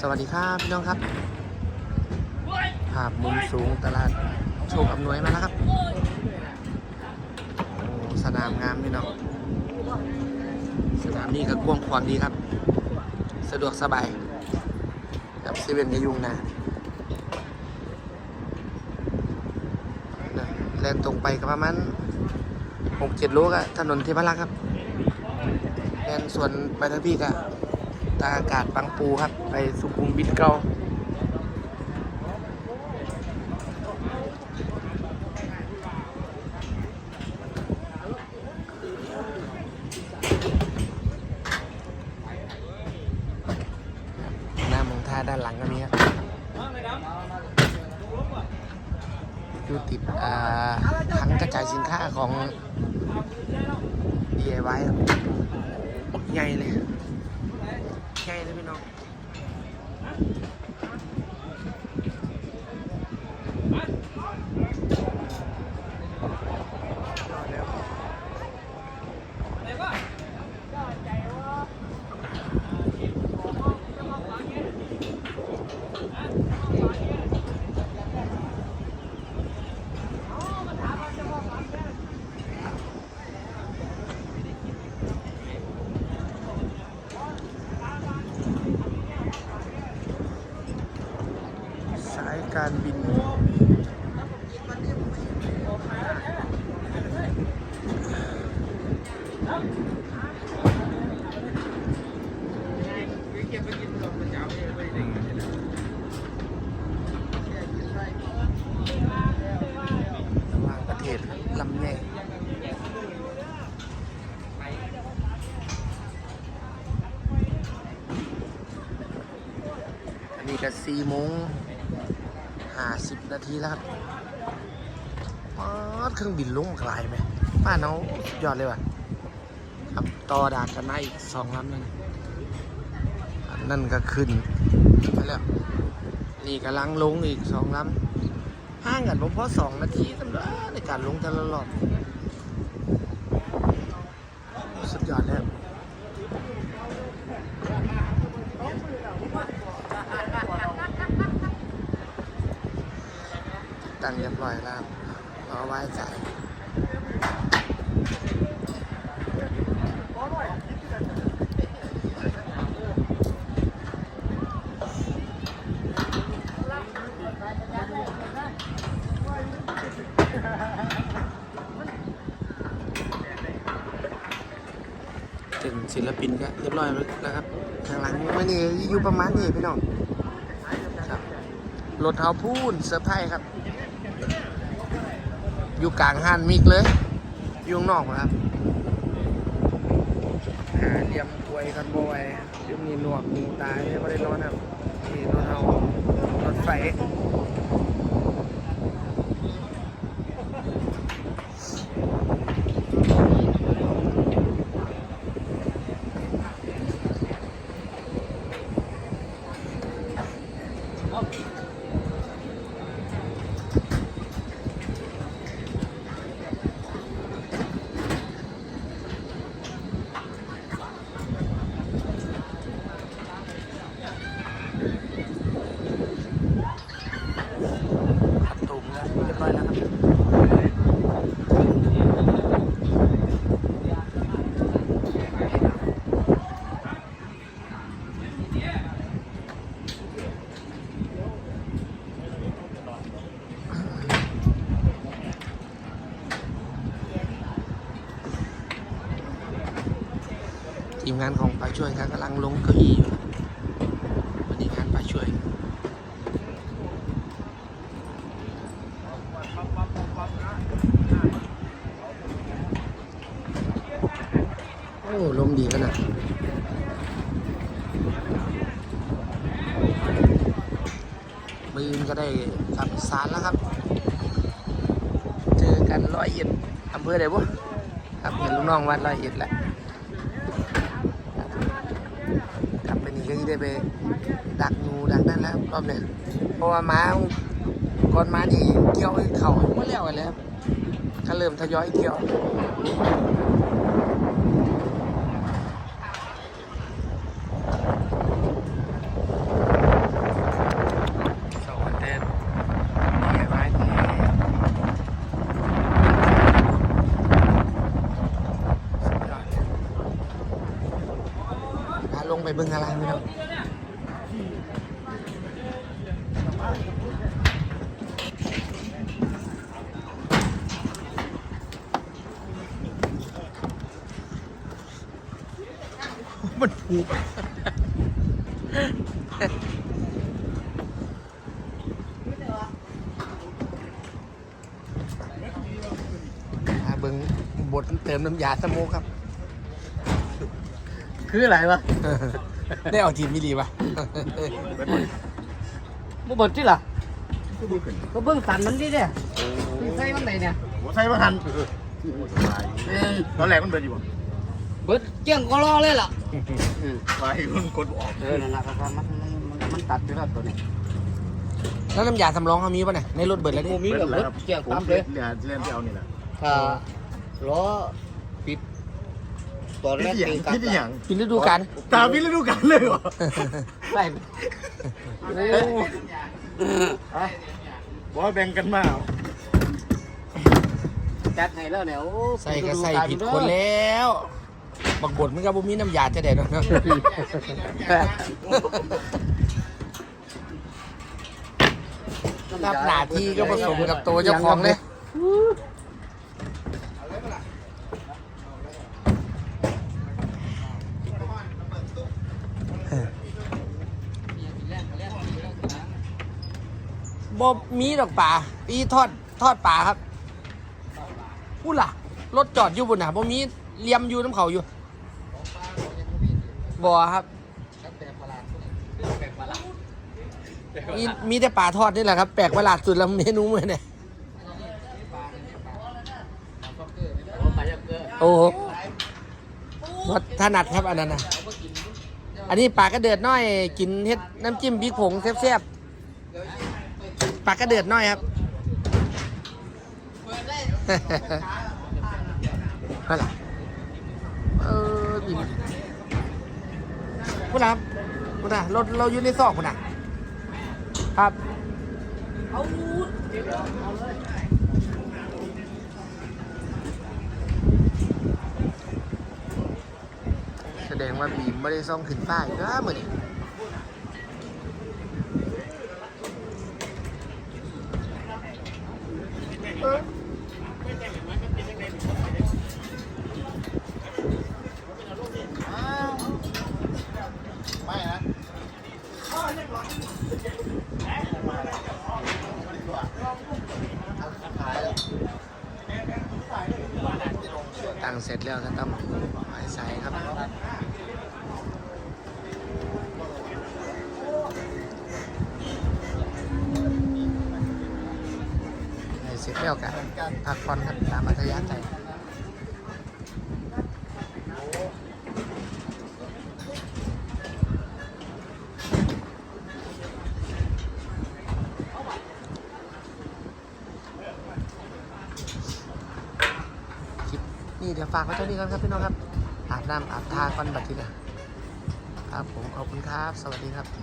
สวัสดีครับพี่น้องครับ ภาพมุมสูงตลาดโชคอำนวยมาแล้วครับสนามงามพี่น้องสนามนี้ก็กว้างขวางดีครับ สะดวกสบายกับเซเว่นกระยุงนะแลนตรงไปก็ประมาณหกเจ็ดโลก็ถนนเทพรักษ์ครับแลนส่วนไปทางพี่ก็ ตาอากาศบางปูครับ ไปสุขุมวิทเก่าหน้ามองท่าด้านหลังก็มีครับอยู่ติดอ่าถังกระจายสินค้าของ DIY ครับใหญ่เลยใหญ่เลยพี่น้องสายการบิน ระหว่างประเทศลำใหญ่ อันนี้ก็สี่โมงห้าสิบนาทีแล้วครับป๊าดเครื่องบินลงไกลไหมบ้านเราสุดยอดเลยว่ะครับต่อดากกันมาอีกสองลำนั่นอันนั่นก็ขึ้นไปแล้วนี่กำลังลงอีกสองลำห่างกันผมพอสองนาทีสำหรับในการลงแต่ละรอบสุดยอดแล้ว ตั้งเรียบร้อยแล้วรอไว้จ่ายถึงศิลปินก็เรียบร้อยแล้วครับข้างหลังไม่นี่อยู่ประมาณนี้พี่น้องครับรถเท้าพูนเซอร์ไพรส์ครับ อยู่กลางห้านมิกเลยอยู่งนอกนะครับหาเหลี่ยมปวยกันบ่อยยุ่มีหนวกมีตายไม่ได้นอนครับนี่รถเท้ารถไฟ ขับตูมแล้วเรียบร้อยแล้วครับ ทีมงานของป้าช่วยครับกำลังลงเก้าอี้อยู่วันนี้งานป้าช่วยโอ้ลมดีขนาดมืออนก็ได้กลับสารแล้วครับ เจอกันร้อยเอ็ดอำเภอไหนบุครับเห็นลูกน้องวัดร้อยเอ็ดแหละ กลับไปนี่ก็จะได้ไปดักงูดักนั่นแล้วรอบเนี้ยเพราะว่าม้าก่อนม้านี่เกี่ยวเข่าเมื่อแล้วอะไรแล้วก็เริ่มทยอยเกี่ยว เเบิ่งอะไรพี่น้มันผูกอ่เบิ่งบทเติมน้ำยาสโมครับ คืออะไรวะได้เอาทีมมิลีป่ะบ่เบิดที่ล่ะก็เบิ่งสันมันดิเด้ที่ใส่มันไหนเนี่ยหัวไส้มาหันตอนแรกมันเบิดอยู่บ่เบิดเกี้ยงก็รอเลยล่ะไปมันกดออกเออนั่นล่ะครับมันมันมันมันตัดไปแล้วตัวนี้แล้วน้ำยาสำรองเขามีป่ะเนี่ยในรถเบิดแล้วดิบ่มีกับเบิดเกี้ยงผมตามเลเลยยเหลือเล่นที่เอานี่แหละถ้าล้อปิด ตอนแรพี่กที่หยังตีกลับพี่ที่หยังปิดฤดูกาลตามพี่ฤดูกาลเลยเหรอใส่โอ้บอกว่าแบ่งกันมาจัดให้แล้วเนี่ยโอ้ใส่ก็ใส่ผิดคนแล้วบักบดมันก็บ่มีน้ำยาจะได้เนาะรับหน้าที่ก็ผสมกับตัวเจ้าของเลย บ่มีดอกป่าปีทอดทอดป่าครับพูดล่ะรถจอดอยู่บนน่ะบ่มีเลียมอยู่น้ำเขาอยู่บ่ครับมีมีแต่ป่าทอดนี่แหละครับ แปลกประหลาดสุดแล้วเมนูมื้อเนี่ยโอ้โหวัถนัดครับอันนั้นนะอันนี้ปลากระเดือดน้อยกินเฮ็ดน้ำจิ้มพริกผงแซ่บๆ ปลากระเดือดน้อยครับอะไรเออดีมั้ยคุณครับคุณน่ะเราเราอยู่ในซอกคุณน่ะครับแสดงว่าบีมไม่ได้ซ่องขึ้นป้ายนะมือนี่ แล้วนะตั้มหมายใส่ครับเสร็จแล้วกันพักผ่อนครับตามอัธยาศัย เดี๋ยวฝากไว้เท่านี้ก่อนครับพี่น้องครับอาบน้ำอาบทาก่อนบัดทีนะครับผมขอบคุณครับ สวัสดีครับ